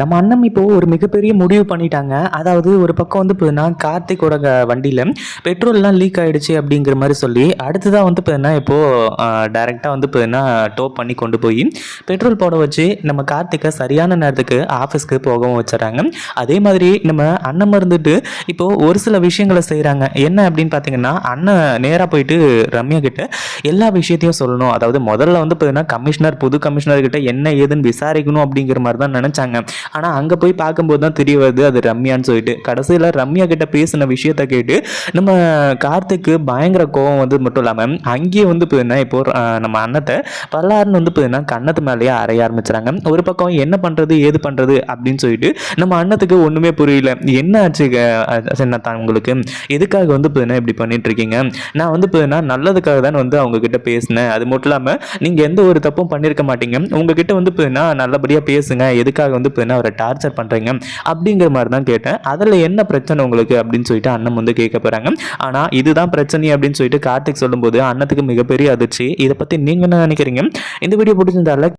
நம்ம அண்ணன் இப்போ ஒரு மிகப்பெரிய முடிவு பண்ணிட்டாங்க. அதாவது ஒரு பக்கம் வந்து பார்த்தீங்கன்னா கார்த்திகோட வண்டியில் பெட்ரோல்லாம் லீக் ஆகிடுச்சு அப்படிங்கிற மாதிரி சொல்லி அடுத்ததாக வந்து பார்த்தீங்கன்னா இப்போது டைரெக்டாக வந்து பார்த்தீங்கன்னா டோப் பண்ணி கொண்டு போய் பெட்ரோல் போட வச்சு நம்ம கார்த்திகை சரியான நேரத்துக்கு ஆஃபீஸ்க்கு போகவும் வச்சுறாங்க. அதே மாதிரி நம்ம அண்ணன் இருந்துட்டு இப்போது ஒரு சில விஷயங்களை செய்கிறாங்க என்ன அப்படின்னு பார்த்தீங்கன்னா அண்ணன் நேராக போயிட்டு ரம்யா கிட்ட எல்லா விஷயத்தையும் சொல்லணும். அதாவது முதல்ல வந்து பார்த்தீங்கன்னா கமிஷனர் புது கமிஷனர் கிட்ட என்ன ஏதுன்னு விசாரிக்கணும் அப்படிங்கிற மாதிரி தான் நினச்சாங்க. ஆனால் அங்கே போய் பார்க்கும்போது தான் தெரிய வருது அது ரம்யான்னு சொல்லிட்டு. கடைசியில் ரம்யா கிட்ட பேசின விஷயத்த கேட்டு நம்ம கார்த்திக்கு பயங்கர கோவம் வந்து மட்டும் இல்லாமல் அங்கேயே வந்து பார்த்தீங்கன்னா இப்போ நம்ம அண்ணத்தை பல்லாருன்னு வந்து பார்த்தீங்கன்னா கண்ணத்து மேலேயே அறைய ஆரம்பிச்சுறாங்க. ஒரு பக்கம் என்ன பண்ணுறது ஏது பண்ணுறது அப்படின்னு சொல்லிட்டு நம்ம அண்ணத்துக்கு ஒன்றுமே புரியல. என்ன ஆச்சு சின்னத்தான் உங்களுக்கு? எதுக்காக வந்து பார்த்தீங்கன்னா இப்படி பண்ணிட்டு இருக்கீங்க? நான் வந்து பார்த்தீங்கன்னா நல்லதுக்காக தான் வந்து அவங்க கிட்ட பேசினேன். அது மட்டும் இல்லாமல் நீங்கள் எந்த ஒரு தப்பும் பண்ணியிருக்க மாட்டீங்க. உங்ககிட்ட வந்து பார்த்தீங்கன்னா நல்லபடியாக பேசுங்க. எதுக்காக வந்து என்ன அவரை டார்ச்சர் பண்ணுறீங்க அப்படிங்கிற மாதிரி தான் கேட்டேன். அதில் என்ன பிரச்சனை உங்களுக்கு அப்படின்னு சொல்லிட்டு அண்ணன் வந்து கேட்க போகிறாங்க ஆனால் இதுதான் பிரச்சனை அப்படின்னு சொல்லிட்டு கார்த்திக் சொல்லும்போது அண்ணத்துக்கு மிகப்பெரிய அதிர்ச்சி. இதை பற்றி நீங்கள் என்ன நினைக்கிறீங்க? இந்த வீடியோ பிடிச்சிருந்தால